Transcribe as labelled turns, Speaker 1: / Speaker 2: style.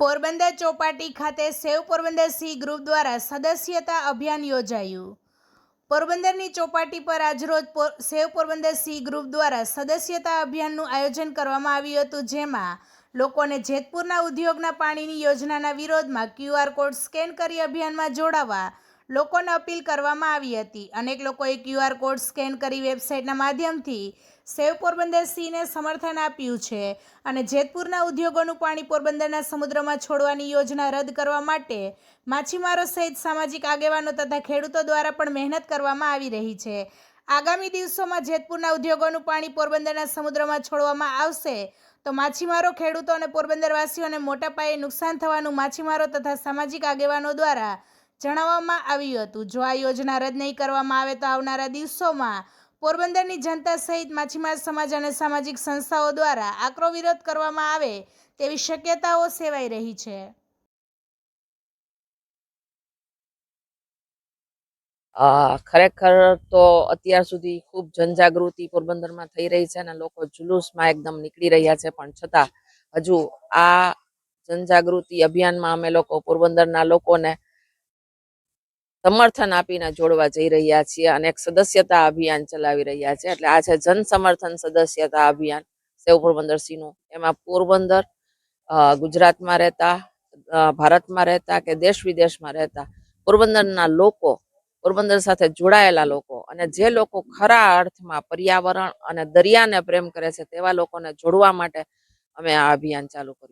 Speaker 1: પોરબંદર ચોપાટી ખાતે સેવ Porbandar C group દ્વારા સદસ્યતા અભિયાન યોજાયું. પોરબંદરની ચોપાટી પર આજરોજ સેવ પોરબંદર સી ગ્રુપ દ્વારા સદસ્યતા અભિયાનનું આયોજન કરવામાં આવ્યું હતું, જેમાં લોકોને જેતપુરના ઉદ્યોગના પાણીની યોજનાના વિરોધમાં ક્યુઆર કોડ સ્કેન કરી અભિયાનમાં જોડાવા લોકોને અપીલ કરવામાં આવી હતી. અનેક લોકોએ ક્યુઆર કોડ સ્કેન કરી વેબસાઇટના માધ્યમથી સેવ પોરબંદર સીને સમર્થન આપ્યું છે અને જેતપુરના ઉદ્યોગોનું પાણી પોરબંદરના સમુદ્રમાં છોડવાની યોજના રદ કરવા માટે માછીમારો સહિત સામાજિક આગેવાનો તથા ખેડૂતો દ્વારા પણ મહેનત કરવામાં આવી રહી છે. આગામી દિવસોમાં જેતપુરના ઉદ્યોગોનું પાણી પોરબંદરના સમુદ્રમાં છોડવામાં આવશે તો માછીમારો, ખેડૂતો અને પોરબંદરવાસીઓને મોટા પાયે નુકસાન થવાનું માછીમારો તથા સામાજિક આગેવાનો દ્વારા જણાવવામાં આવ્યું હતું. જો આ યોજના રદ નહીં કરવામાં આવે તો આવનારા દિવસોમાં પોરબંદરની જનતા સહિત માછીમાર સમાજ અને સામાજિક સંસ્થાઓ દ્વારા આકરો વિરોધ કરવામાં આવે તેવી શક્યતાઓ સેવાઈ રહી છે.
Speaker 2: ખરેખર તો અત્યાર સુધી ખૂબ જનજાગૃતિ પોરબંદરમાં થઈ રહી છે અને લોકો જુલુસમાં એકદમ નીકળી રહ્યા છે. પણ છતાં હજુ આ જનજાગૃતિ અભિયાનમાં અમે લોકો પોરબંદરના લોકોને સમર્થન આપીને જોડવા જઈ રહ્યા છીએ અને એક સદસ્યતા અભિયાન ચલાવી રહ્યા છે. એટલે આ છે જન સમર્થન સદસ્યતા અભિયાન. સેવ પોરબંદરનું એમાં પોરબંદર ગુજરાતમાં રહેતા ભારતમાં રહેતા કે દેશ વિદેશમાં રહેતા પોરબંદરના લોકો, પોરબંદર સાથે જોડાયેલા લોકો અને જે લોકો ખરા અર્થમાં પર્યાવરણ અને દરિયાને પ્રેમ કરે છે તેવા લોકોને જોડવા માટે અમે આ અભિયાન ચાલુ કર્યું.